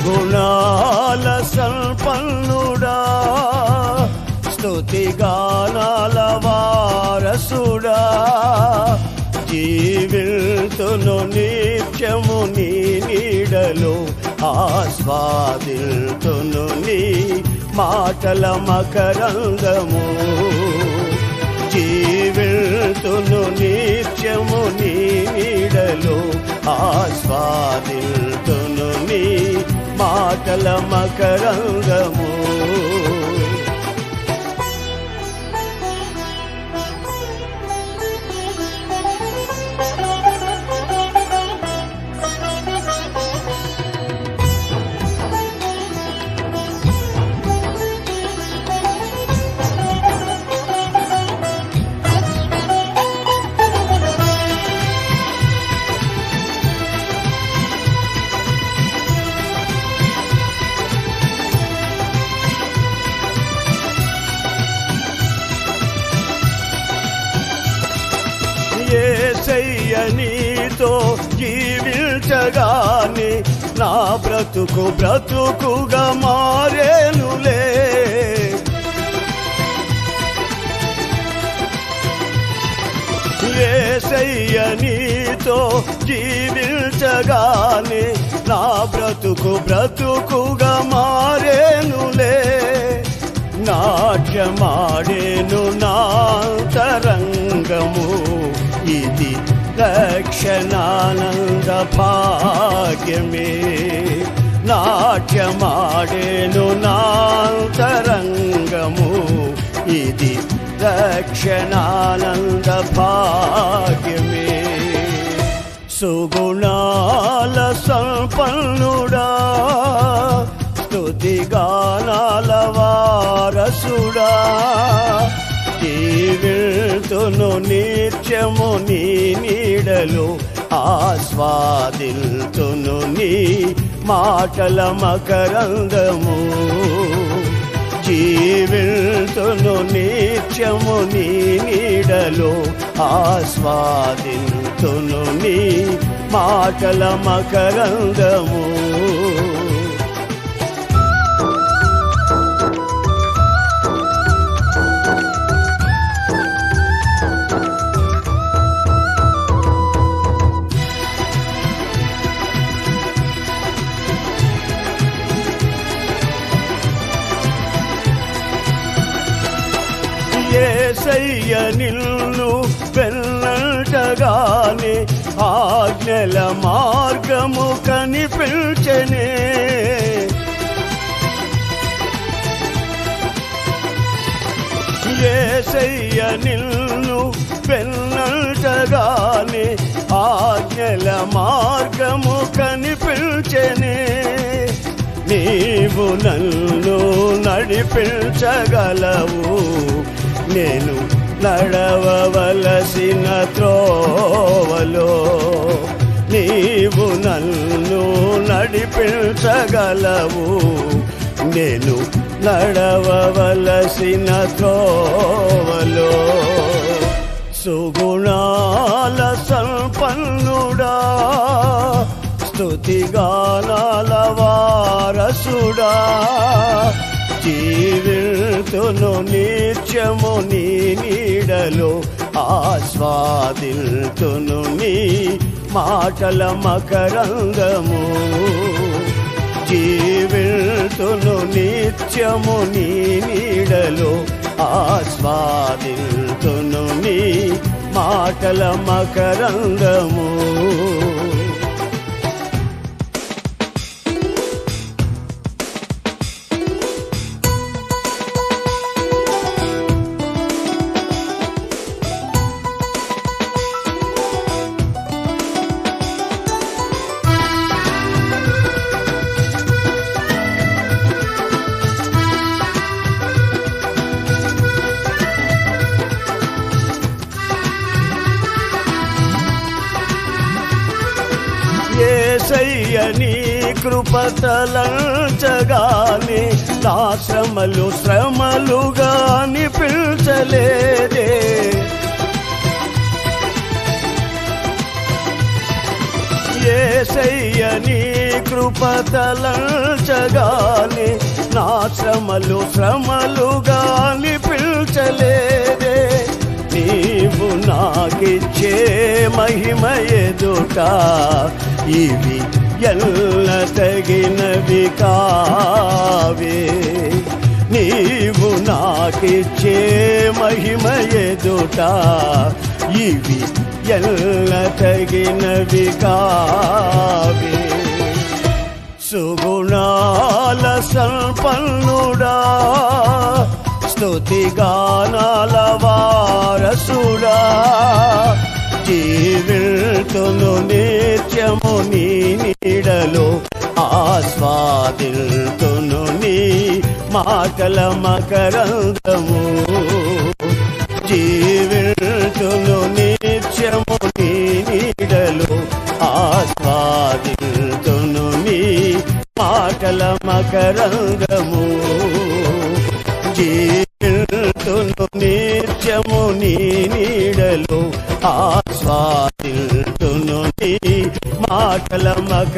సుగుణాల సంపన్నుడా. స్తుతిగానాల వారసుడా. జీవితును నిత్యము నీ నీడలో ఆస్వాదిల్తును నీ మాటల మకరంగము జీవితును నిత్యము నీ నీడలో ఆస్వాదిల్తును నీ మాటల మకరంగము. ఏసయ్య నీతో జీవించగాని నా బ్రతుకు బ్రతుకుగా మారేనులే. ఏసయ్య నీతో జీవించగాని నా బ్రతుకు బ్రతుకుగా మారేనులే. నాట్యమాడేను నాంతరంగము ఇది దక్షిణానంద భాగ్యమే. నాట్యమాడేను నాంతరంగము. ఇది దక్షిణానంద భాగ్యమే. సుగుణాల సంపన్నుడా స్తుతిగానాల వారసుడా. జీవితును నిత్యము నీ నీడలో ఆస్వాదిల్తును నీ మాటల మకరంగము. జీవితును నిత్యము నీ నీడలో ఆస్వాదితును నీ మాటల మకరంగము. ఏసయ్య నిల్లు వెళ్ళటగానే ఆజ్ఞల మార్గము కనిపించనే. ఏసయ్య నిల్లు వెళ్ళటగానే ఆజ్ఞల మార్గము కనిపించనే. నీవు నన్ను నడిపించగలవు. నేను నడవలసిన త్రోవలో నీవు నన్ను నడిపించగలవు. నేను నడవలసిన త్రోవలో సుగుణాల సంపన్నుడా స్తుతిగానాల వారసుడా జీవి నిత్యము నీ నీడలో ఆస్వాదిల్తును నీ మాటల మకరంగము. జీవితును నిత్యము నీ నీడలో ఆస్వాదిల్తును నీ మాటల మకరంగము. ఏసయ్య నీ కృపతలంచగాని నా శ్రమలు శ్రమలుగా నిపించలేదే ఏ ఏసయ్య నీ కృపతలంచగానే నా శ్రమలు శ్రమలుగా నిపించలే నీవు నాకిచ్చే మహిమ ఎదుట ఇవి ఎల్ల తగినవి కావే. నీవు నాకిచ్చే మహిమ ఎదుట ఇవి ఎల్ల తగినవి కావే. సుగుణాల సంపన్నుడా స్తుతి గానాల వారసుడా జీవితును నిత్యము నీ నీడలో ఆస్వాదిల్తును నీ మాటల మకరందము. జీవితును నిత్యము నీ నీడలో ఆస్వాదిల్తును నీ మాటల మకరంగము నిత్యము నీ నీడలో ఆస్వాదిల్తును నీ మాటల మగ